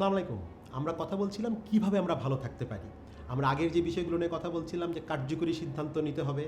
আসসালামু আলাইকুম। আমরা কথা বলছিলাম কীভাবে আমরা ভালো থাকতে পারি। আমরা আগের যে বিষয়গুলো নিয়ে কথা বলছিলাম যে কার্যকরী সিদ্ধান্ত নিতে হবে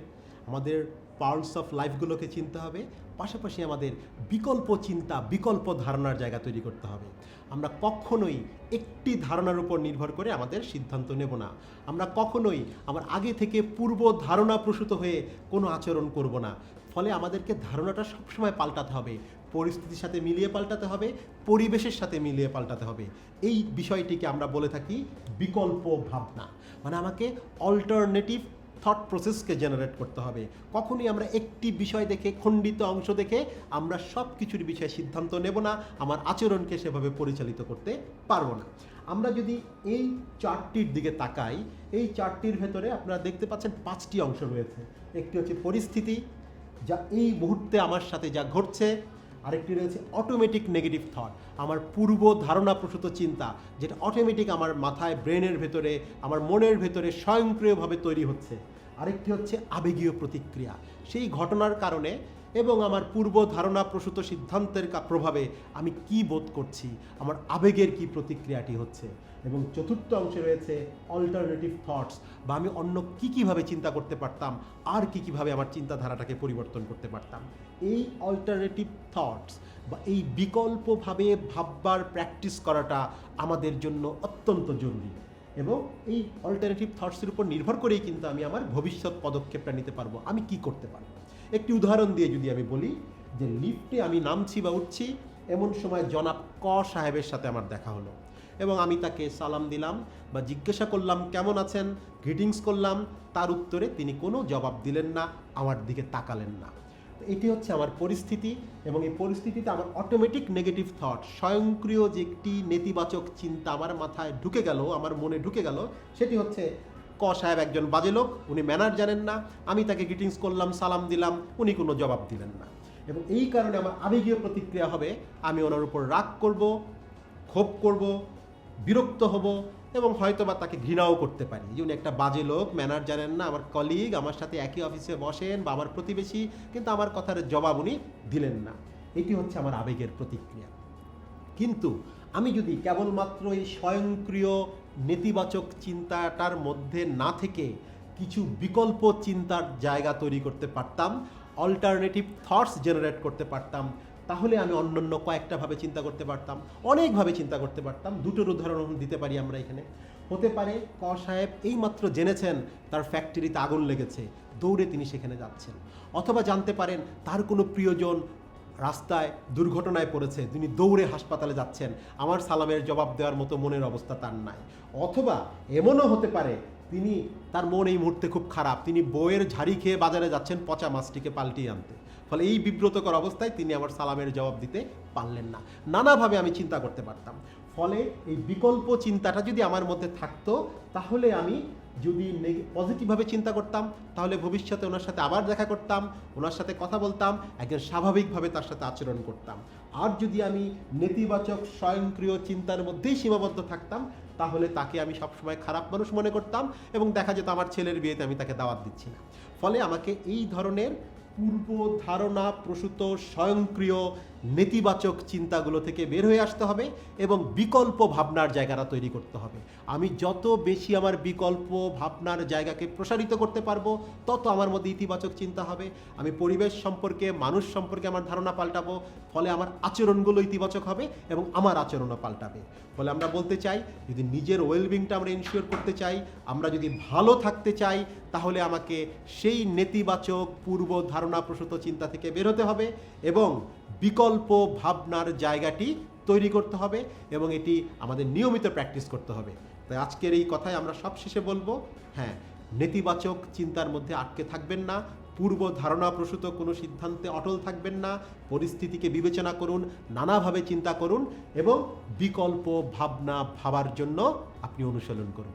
আমাদের পার্টস অফ লাইফগুলোকে চিনতে হবে, পাশাপাশি আমাদের বিকল্প চিন্তা, বিকল্প ধারণার জায়গা তৈরি করতে হবে। আমরা কখনোই একটি ধারণার উপর নির্ভর করে আমাদের সিদ্ধান্ত নেব না। আমরা কখনোই আমার আগে থেকে পূর্ব ধারণা প্রসূত হয়ে কোনো আচরণ করব না। ফলে আমাদেরকে ধারণাটা সবসময় পাল্টাতে হবে, পরিস্থিতির সাথে মিলিয়ে পাল্টাতে হবে, পরিবেশের সাথে মিলিয়ে পাল্টাতে হবে। এই বিষয়টিকে আমরা বলে থাকি বিকল্প ভাবনা। মানে আমাকে অল্টারনেটিভ থট প্রসেসকে জেনারেট করতে হবে। কখনই আমরা একটি বিষয় দেখে, খণ্ডিত অংশ দেখে আমরা সব কিছুর বিষয়ে সিদ্ধান্ত নেব না, আমার আচরণকে সেভাবে পরিচালিত করতে পারব না। আমরা যদি এই চারটির দিকে তাকাই, এই চারটির ভেতরে আপনারা দেখতে পাচ্ছেন পাঁচটি অংশ রয়েছে। একটি হচ্ছে পরিস্থিতি, যা এই মুহূর্তে আমার সাথে যা ঘটছে। আরেকটি রয়েছে অটোমেটিক নেগেটিভ থট আমার পূর্ব ধারণা প্রসূত চিন্তা, যেটা অটোমেটিক আমার মাথায় ব্রেনের ভেতরে, আমার মনের ভেতরে স্বয়ংক্রিয়ভাবে তৈরি হচ্ছে। আরেকটি হচ্ছে আবেগীয় প্রতিক্রিয়া। সেই ঘটনার কারণে এবং আমার পূর্ব ধারণা প্রসূত সিদ্ধান্তের প্রভাবে আমি কি বোধ করছি, আমার আবেগের কি প্রতিক্রিয়াটি হচ্ছে এবং চতুর্থ অংশে রয়েছে অল্টারনেটিভ থটস বা আমি অন্য কী কীভাবে চিন্তা করতে পারতাম, আর কী কীভাবে আমার চিন্তাধারাটাকে পরিবর্তন করতে পারতাম। এই অল্টারনেটিভ থটস বা এই বিকল্পভাবে ভাববার প্র্যাকটিস করাটা আমাদের জন্য অত্যন্ত জরুরি। এবং এই অল্টারনেটিভ থটসের উপর নির্ভর করেই কিন্তু আমি আমার ভবিষ্যৎ পদক্ষেপটা নিতে পারব, আমি কি করতে পারব? একটি উদাহরণ দিয়ে যদি আমি বলি যে লিফটে আমি নামছি বা উঠছি, এমন সময় জনাব ক সাহেবের সাথে আমার দেখা হলো এবং আমি তাকে সালাম দিলাম বা জিজ্ঞাসা করলাম, কেমন আছেন? গ্রিটিংস করলাম, তার উত্তরে তিনি কোনো জবাব দিলেন না, আমার দিকে তাকালেন না। এটি হচ্ছে আমার পরিস্থিতি এবং এই পরিস্থিতিতে আমার অটোমেটিক নেগেটিভ থট স্বয়ংক্রিয় যে একটি নেতিবাচক চিন্তা আমার মাথায় ঢুকে গেল, আমার মনে ঢুকে গেল, সেটি হচ্ছে ক সাহেব একজন বাজে লোক, উনি ম্যানার জানেন না, আমি তাকে গ্রিটিংস করলাম, সালাম দিলাম, উনি কোনো জবাব দিলেন না। এবং এই কারণে আমার আবেগীয় প্রতিক্রিয়া হবে, আমি ওনার উপর রাগ করব, ক্ষোভ করব, বিরক্ত হব এবং হয়তো বা তাকে ঘৃণাও করতে পারি। যে উনি একটা বাজে লোক, ম্যানার জানেন না, আমার কলিগ আমার সাথে একই অফিসে বসেন বা আমার প্রতিবেশী, কিন্তু আমার কথার জবাব উনি দিলেন না। এটি হচ্ছে আমার আবেগের প্রতিক্রিয়া। কিন্তু আমি যদি কেবলমাত্র এই স্বয়ংক্রিয় নেতিবাচক চিন্তাটার মধ্যে না থেকে কিছু বিকল্প চিন্তার জায়গা তৈরি করতে পারতাম অল্টারনেটিভ থটস জেনারেট করতে পারতাম তাহলে আমি অন্যান্য কয়েকটা ভাবে চিন্তা করতে পারতাম, অনেকভাবে চিন্তা করতে পারতাম, দুটোর উদাহরণ দিতে পারি আমরা এখানে। হতে পারে ক সাহেব এইমাত্র জেনেছেন তার ফ্যাক্টরিতে আগুন লেগেছে, দৌড়ে তিনি সেখানে যাচ্ছেন। অথবা জানতে পারেন তার কোনো প্রিয়জন রাস্তায় দুর্ঘটনায় পড়েছে, তিনি দৌড়ে হাসপাতালে যাচ্ছেন, আমার সালামের জবাব দেওয়ার মতো মনের অবস্থা তার নাই। অথবা এমনও হতে পারে তিনি, তার মন এই মুহূর্তে খুব খারাপ। তিনি বইয়ের ঝাড়ি খেয়ে বাজারে যাচ্ছেন পচা মাছটিকে পাল্টিয়ে আনতে। ফলে এই বিব্রতকর অবস্থায় তিনি আমার সালামের জবাব দিতে পারলেন না। নানাভাবে আমি চিন্তা করতে পারতাম। ফলে এই বিকল্প চিন্তাটা যদি আমার মধ্যে থাকতো, তাহলে আমি যদি পজিটিভভাবে চিন্তা করতাম, তাহলে ভবিষ্যতে ওনার সাথে আবার দেখা করতাম, ওনার সাথে কথা বলতাম, একজন স্বাভাবিকভাবে তার সাথে আচরণ করতাম। আর যদি আমি নেতিবাচক, স্বয়ংক্রিয় চিন্তার মধ্যেই সীমাবদ্ধ থাকতাম, তাহলে তাকে আমি সবসময় খারাপ মানুষ মনে করতাম এবং দেখা যেত আমার ছেলের বিয়েতে আমি তাকে দাওয়াত দিচ্ছি না। ফলে আমাকে এই ধরনের পূর্ব ধারণা প্রসূত, স্বয়ংক্রিয় নেতিবাচক চিন্তাগুলো থেকে বের হয়ে আসতে হবে এবং বিকল্প ভাবনার জায়গাটা তৈরি করতে হবে। আমি যত বেশি আমার বিকল্প ভাবনার জায়গাকে প্রসারিত করতে পারব, তত আমার মধ্যে ইতিবাচক চিন্তা হবে। আমি পরিবেশ সম্পর্কে, মানুষ সম্পর্কে আমার ধারণা পাল্টাবো, ফলে আমার আচরণগুলো ইতিবাচক হবে এবং আমার আচরণও পাল্টাবে। ফলে আমরা বলতে চাই, যদি নিজের ওয়েলবিংটা আমরা ইনশিওর করতে চাই, আমরা যদি ভালো থাকতে চাই, তাহলে আমাকে সেই নেতিবাচক পূর্ব ধারণা প্রসূত চিন্তা থেকে বেরোতে হবে এবং বিকল্প ভাবনার জায়গাটি তৈরি করতে হবে এবং এটি আমাদের নিয়মিত প্র্যাকটিস করতে হবে। তাই আজকের এই কথায় আমরা সব শেষে বলব। হ্যাঁ নেতিবাচক চিন্তার মধ্যে আটকে থাকবেন না। পূর্ব ধারণা প্রসূত কোনো সিদ্ধান্তে অটল থাকবেন না। পরিস্থিতিকে বিবেচনা করুন, নানাভাবে চিন্তা করুন এবং বিকল্প ভাবনা ভাবার জন্য আপনি অনুশীলন করুন।